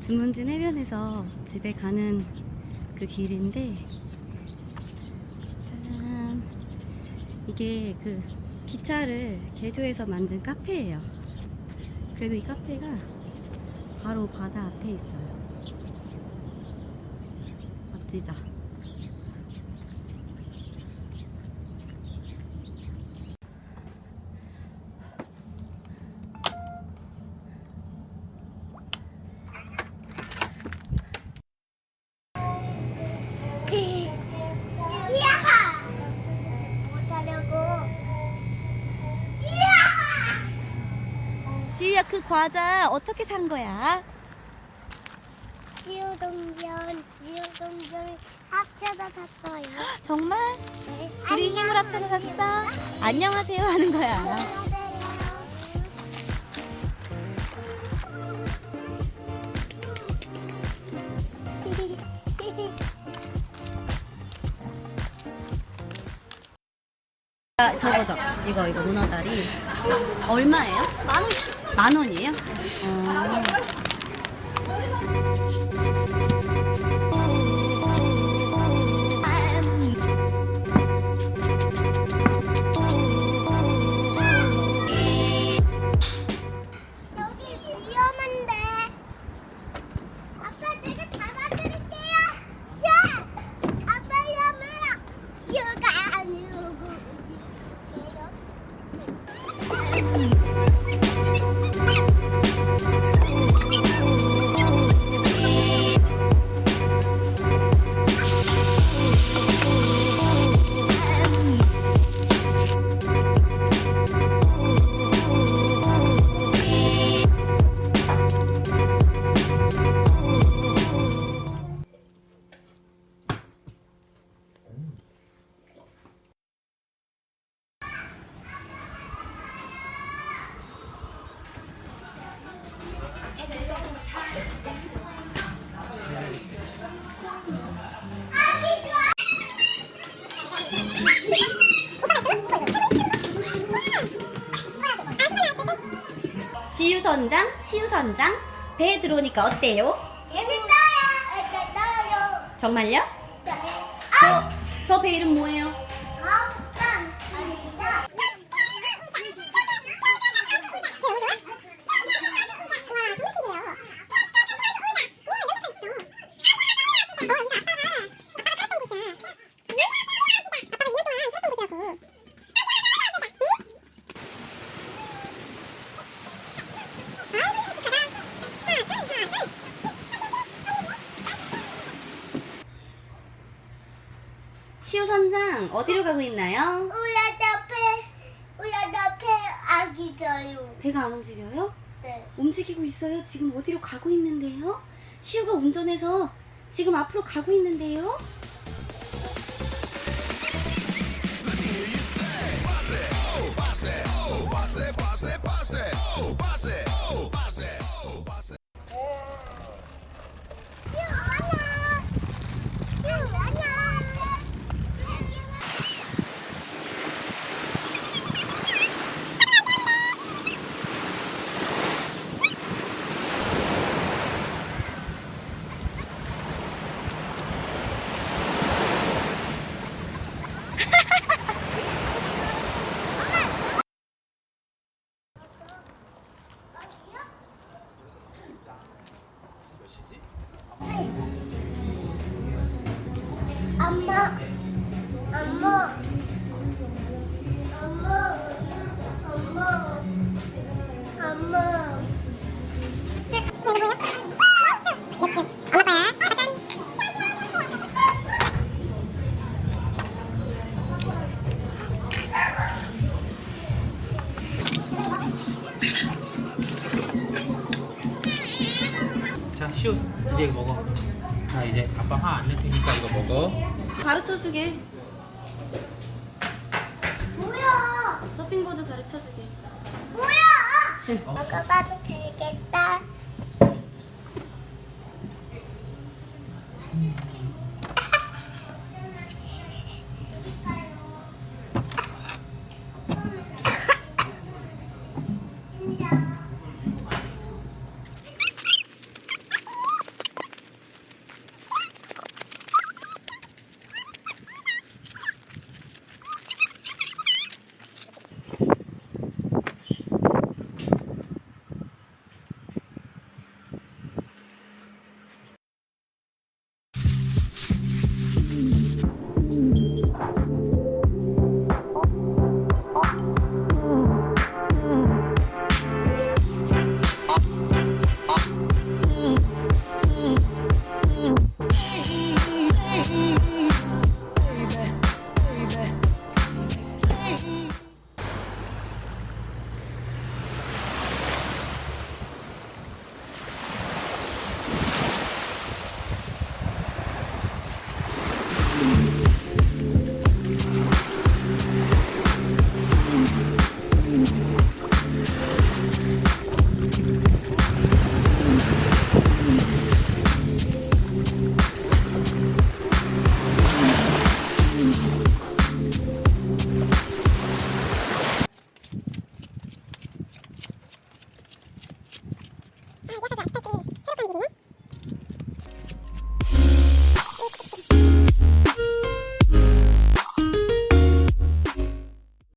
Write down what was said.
주문진 해변에서 집에 가는 그 길인데 짜잔. 이게 그 기차를 개조해서 만든 카페예요. 그래도 이 카페가 바로 바다 앞에 있어요. 멋지죠? 지우야 그 과자 어떻게 산 거야? 지우동전, 지우동전 합쳐서 샀어요. 정말? 네. 우리 힘을 합쳐서 샀어? 안녕하세요 하는 거야 아, 저거죠. 이거 이거 문어다리 얼마예요? 만 원씩. 만 원이에요? 어. 지유선장, 시유선장 배에 들어오니까 어때요? 재밌어요. 재밌어요. 정말요? 네. 저 저 배 이름 뭐예요? 아빠 아니다. 시유선장 어디로 가고 있나요? 우리 옆에 우리 옆에 아기 져요. 배가 안 움직여요? 네. 움직이고 있어요. 지금 어디로 가고 있는데요? 시우가 운전해서 지금 앞으로 가고 있는데요? 자, 시우 이제 이거 먹어. 자, 이제 아빠 화 안 낼 테니까 이거 먹어. 가르쳐 주게. 뭐야? 서핑보드 가르쳐 주게. 뭐야? 먹어봐도 되겠다.